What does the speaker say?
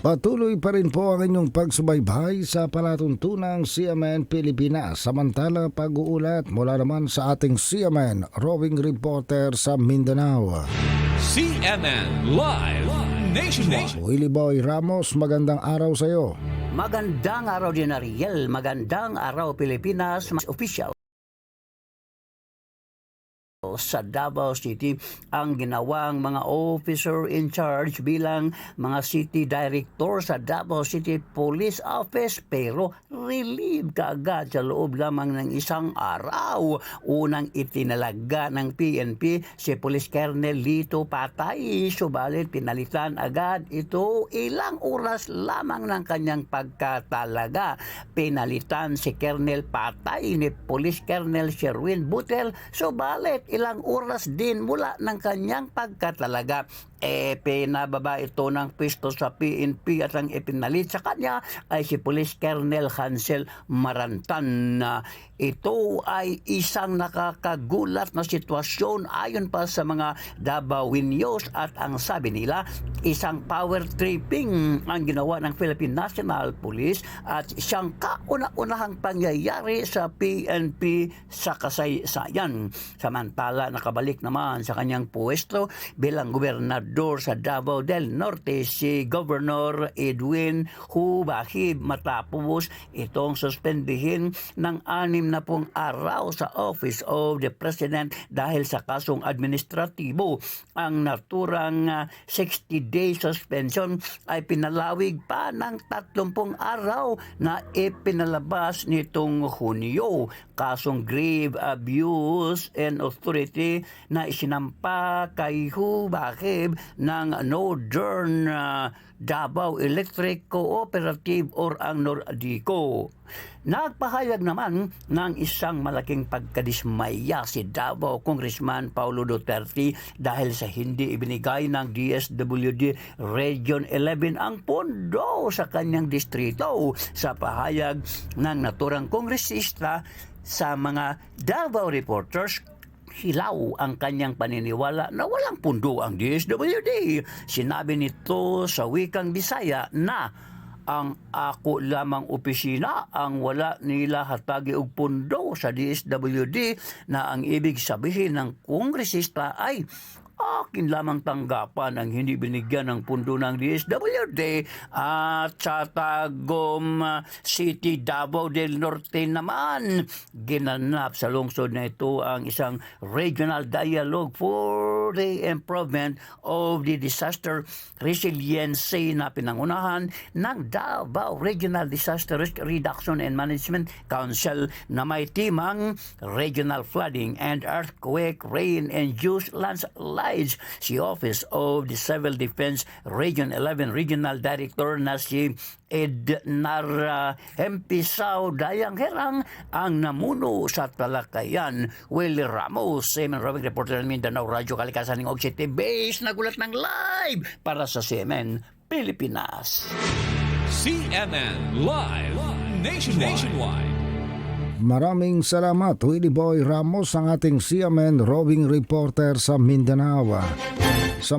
Patuloy pa rin po ang inyong pagsubaybay sa palatuntunang CMN Pilipinas samantala pag-uulat mula naman sa ating CMN roving reporter sa Mindanao. CNN Live Nationwide. Willie Boy Ramos, magandang araw sa iyo. Magandang araw din Ariel, magandang araw Pilipinas, mas official sa Davao City ang ginawang mga officer in charge bilang mga city director sa Davao City Police Office pero relieve kaagad sa loob lamang ng isang araw. Unang itinalaga ng PNP si Police Colonel Lito Patay subalit pinalitan agad ito ilang oras lamang ng kanyang pagkatalaga. Pinalitan si Colonel Patay ni Police Colonel Sherwin Butel subalit ilang oras din mula ng kanyang pagkatalaga eh pinababa ito ng pwesto sa PNP at ang ipinalit sa kanya ay si Police Colonel Hansel Marantan. Ito ay isang nakakagulat na sitwasyon ayon pa sa mga Davao News at ang sabi nila isang power tripping ang ginawa ng Philippine National Police at siyang kauna-unahang pangyayari sa PNP sa kasaysayan. Samantala nakabalik naman sa kanyang pwesto bilang gobernador sa Davao del Norte si Governor Edwin Hubahib matapos itong suspendihin ng anim na pong araw sa Office of the President dahil sa kasong administratibo. Ang naturang 60-day suspension ay pinalawig pa ng 30 araw na ipinalabas nitong Hunyo. Kasong grave abuse and authority na isinampa kay Hubahib ng Northern uh, Davao Electric Cooperative or ang Nordico. Nagpahayag naman ng isang malaking pagkadismaya si Davao Congressman Paulo Duterte dahil sa hindi ibinigay ng DSWD Region 11 ang pondo sa kanyang distrito. Sa pahayag ng naturang kongresista sa mga Davao reporters, hilaw ang kanyang paniniwala na walang pundo ang DSWD. Sinabi nito sa wikang Bisaya na ang ako lamang opisina ang wala nila hatagi og pundo sa DSWD na ang ibig sabihin ng kongresista ay akin lamang tanggapan ang hindi binigyan ng pundo ng DSWD at sa Tagum City, Davao del Norte naman. Ginanap sa lungsod na ito ang isang regional dialogue for the improvement of the disaster resiliency na pinangunahan ng Davao Regional Disaster Risk Reduction and Management Council na may timang regional flooding and earthquake, rain and juice landslides. Si Office of the Civil Defense Region 11 Regional Director na si Ednar uh, Empisaw Dayang Herang ang namuno sa talakayan. Willie Ramos, Semen Roving Reporter ng Mindanao Radio Kalikasan ng Og City Base, nagulat ng live para sa CMN Pilipinas. CNN Live Nationwide. Nationwide. Maraming salamat Willie Boy Ramos ang ating CMN roving reporter sa Mindanao. Sa